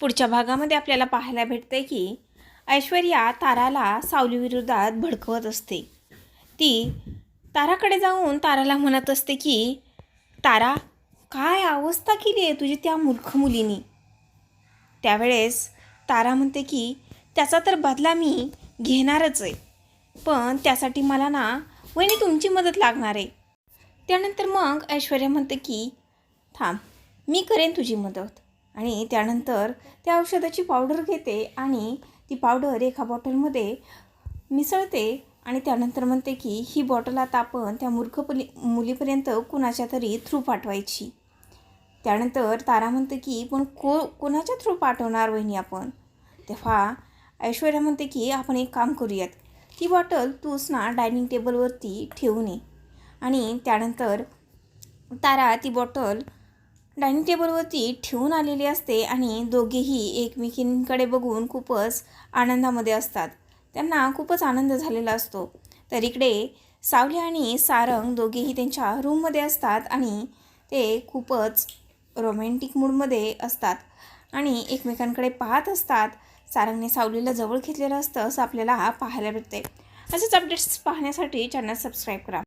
पुढच्या भागामध्ये आपल्याला पाहायला भेटते की ऐश्वर्या ताराला सावलीविरोधात भडकवत असते. ती ताराकडे जाऊन ताराला म्हणत असते की तारा काय अवस्था केली आहे तुझी त्या मूर्ख मुलीनी? त्यावेळेस तारा म्हणते की त्याचा तर बदला मी घेणारच आहे. पण त्यासाठी मला ना वहिनी तुमची मदत लागणार आहे. त्यानंतर मग ऐश्वर्या म्हणते की थांब मी करेन तुझी मदत. आणि त्यानंतर त्या औषधाची पावडर घेते आणि ती पावडर एका बॉटलमध्ये मिसळते आणि त्यानंतर म्हणते की ही बॉटल आता आपण त्या मूर्खपली मुलीपर्यंत कुणाच्या तरी थ्रू पाठवायची. त्यानंतर तारा म्हणते की पण को कोणाच्या थ्रू पाठवणार वहिनी आपण? तेव्हा ऐश्वर्या म्हणते की आपण एक काम करूयात. ती बॉटल तूच ना डायनिंग टेबलवरती ठेवून ये. आणि त्यानंतर तारा ती बॉटल डायनिंग टेबलवरती ठेवून आलेली असते आणि दोघेही एकमेकींकडे बघून खूपच आनंदामध्ये असतात. त्यांना खूपच आनंद झालेला असतो. तर इकडे सावली आणि सारंग दोघेही त्यांच्या रूममध्ये असतात आणि ते खूपच रोमॅन्टिक मूडमध्ये असतात आणि एकमेकांकडे पाहत असतात. सारंगने सावलीला जवळ घेतलेलं असतं असं आपल्याला पाहायला भेटते असेच अपडेट्स पाहण्यासाठी चॅनल सबस्क्राईब करा.